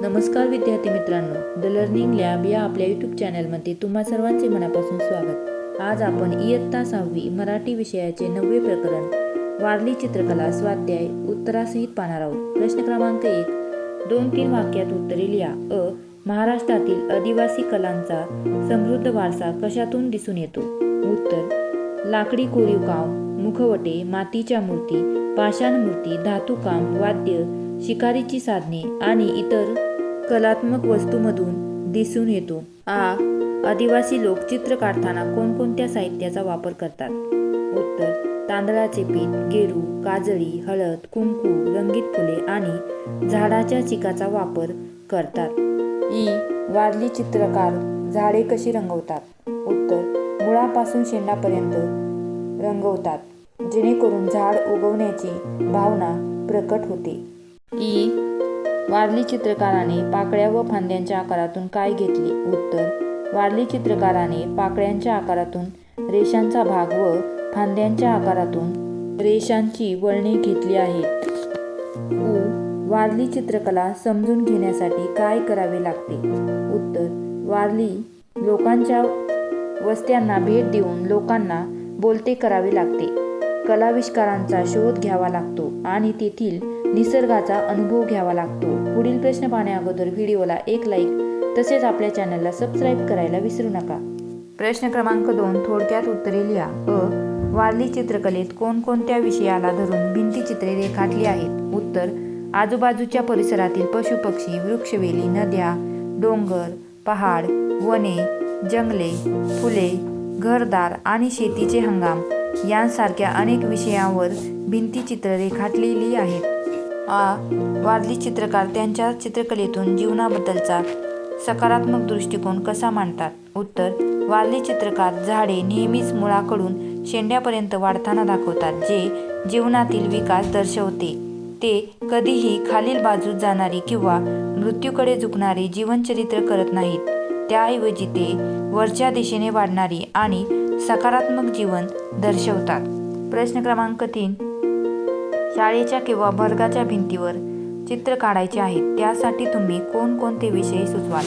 नमस्कार विद्यार्थी मित्रांनो द लर्निंग लॅब या आपल्या यूट्यूब चॅनलमध्ये तुम्हा सर्वांचे मनापासून स्वागत. आज आपण इयत्ता सहावी मराठी विषयाचे नववे प्रकरण वारली चित्रकला स्वाध्याय उत्तरासहित पाहणार आहोत. प्रश्न क्रमांक एक दोन तीन वाक्यात उत्तरे लिहा. अ महाराष्ट्रातील आदिवासी कलांचा समृद्ध वारसा कशातून दिसून येतो? उत्तर लाकडी कोरीव काम मुखवटे मातीच्या मूर्ती पाषाण मूर्ती धातुकाम वाद्य शिकारीची साधने आणि इतर कलात्मक वस्तूमधून दिसून येतो. आ आदिवासी लोक चित्र काढताना कोणकोणत्या साहित्याचा वापर करतात? उत्तर तांदळाचे पीठ गेरू काजळी हळद कुंकू रंगीत फुले आणि झाडाच्या चिकाचा वापर करतात. ई वारली चित्रकार झाडे कशी रंगवतात? उत्तर मुळापासून शेंडापर्यंत रंगवतात जेणेकरून झाड उगवण्याची भावना प्रकट होते. ई वारली चित्रकाराने पाकळ्या व फांद्यांच्या आकारातून काय घेतले? उत्तर वारली चित्रकाराने पाकळ्यांच्या आकारातून रेषांचा भाग व फांद्यांच्या आकारातून रेषांची वळणे घेतली आहेत उ वारली चित्रकला समजून घेण्यासाठी काय करावे लागते? उत्तर वारली लोकांच्या वस्त्यांना भेट देऊन लोकांना बोलते करावे लागते. कलाविष्कारांचा शोध घ्यावा लागतो आणि तेथील निसर्गाचा अनुभव घ्यावा लागतो. पुढील प्रश्न पाहण्या अगोदर व्हिडिओला एक लाईक तसेच आपल्या चॅनलला सबस्क्राईब करायला विसरू नका. प्रश्न क्रमांक दोन थोडक्यात उत्तरे लिहा. अ. वारली चित्रकलेत कोणकोणत्या विषयाला धरून भिंतीचित्रे रेखाटली आहेत? उत्तर. आजूबाजूच्या परिसरातील पशुपक्षी वृक्षवेली नद्या डोंगर पहाड वने जंगले फुले घरदार आणि शेतीचे हंगाम यांसारख्या अनेक विषयांवर भिंतीचित्र रेखाटलेली आहेत. वारली चित्रकार त्यांच्या चित्रकलेतून जीवनाबद्दलचा सकारात्मक दृष्टिकोन कसा मांडतात? उत्तर वारली चित्रकार झाडे नेहमीच मुळाकडून शेंड्यापर्यंत वाढताना दाखवतात जे जीवनातील विकास दर्शवते. ते कधीही खालील बाजूत जाणारी किंवा मृत्यूकडे झुकणारे जीवनचरित्र करत नाहीत. त्याऐवजी ते वरच्या दिशेने वाढणारी आणि सकारात्मक जीवन दर्शवतात. प्रश्न क्रमांक तीन शाळेच्या किंवा वर्गाच्या भिंतीवर चित्र काढायचे आहेत त्यासाठी तुम्ही कोणकोणते विषय सुचवाल?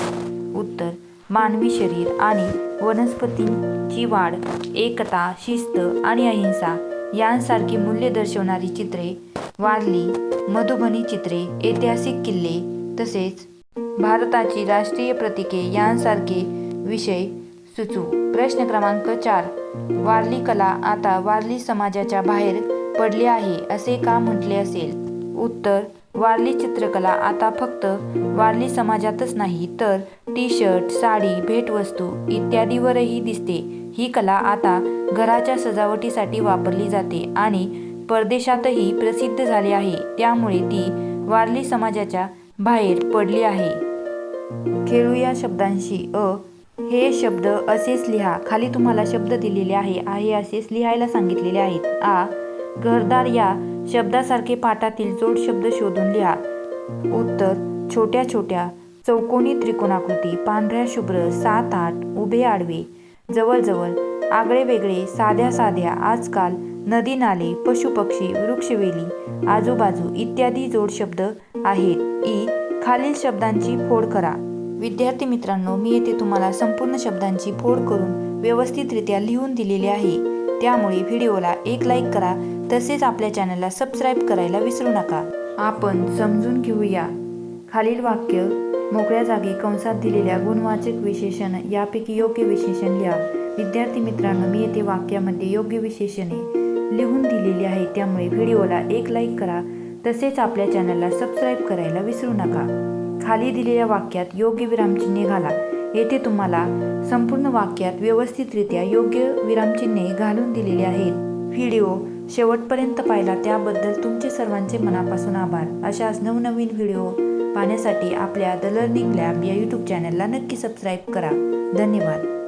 उत्तर मानवी शरीर आणि वनस्पतींची वाढ एकता शिस्त आणि अहिंसा यांसारखी मूल्य दर्शवणारी चित्रे वारली मधुबनी चित्रे ऐतिहासिक किल्ले तसेच भारताची राष्ट्रीय प्रतीके यांसारखे विषय सुचू प्रश्न क्रमांक चार वारली कला आता वारली समाजाच्या बाहेर पडले आहे असे का म्हटले असेल? उत्तर वारली चित्रकला आता फक्त वारली समाजातच नाही तर टी शर्ट साडी भेटवस्तू इत्यादीवरही दिसते. ही कला आता घराच्या सजावटीसाठी वापरली जाते आणि परदेशातही प्रसिद्ध झाली आहे. त्यामुळे ती वारली समाजाच्या बाहेर पडली आहे. खेळू या शब्दांशी अ हे शब्द असेच लिहा. खाली तुम्हाला शब्द दिलेले आहे आहे असेच लिहायला सांगितलेले आहेत. आ घरदार या शब्दासारखे पाठातील जोड शब्द शोधून लिहा. उत्तर छोट्या छोट्या चौकोनी त्रिकोणाकृती पांढऱ्या शुभ्र सात आठ उभे आडवे जवळजवळ आगळे वेगळे साध्या साध्या आजकाल नदी नाले पशुपक्षी वृक्षवेली आजूबाजू इत्यादी जोड शब्द आहेत. ई खालील शब्दांची फोड करा. विद्यार्थी मित्रांनो मी येथे तुम्हाला संपूर्ण शब्दांची फोड करून व्यवस्थितरित्या लिहून दिलेली आहे. त्यामुळे व्हिडिओला एक लाईक करा तसेच आपल्या चॅनलला सबस्क्राईब करायला विसरू नका. आपण समजून घेऊया. खालील वाक्य मोकळ्या जागी कंसात दिलेल्या गुणवाचक विशेषण यापैकी योग्य विशेषण लिहा. विद्यार्थी मित्रांनो मी येथे वाक्यामध्ये योग्य विशेषणे. लिहून दिलेली आहे त्यामुळे व्हिडिओला एक लाईक करा तसेच आपल्या चॅनलला सबस्क्राईब करायला विसरू नका. खाली दिलेल्या वाक्यात योग्य विरामचिन्हे घाला. येथे तुम्हाला संपूर्ण वाक्यात व्यवस्थितरित्या योग्य विरामचिन्हे घालून दिलेली आहेत. व्हिडिओ शेवटपर्यंत पाहिला त्याबद्दल तुमचे सर्वांचे मनापासून आभार. अशाच नवनवीन व्हिडिओ पाहण्यासाठी आपल्या द लर्निंग लॅब या यूट्यूब चॅनलला नक्की सबस्क्राईब करा. धन्यवाद.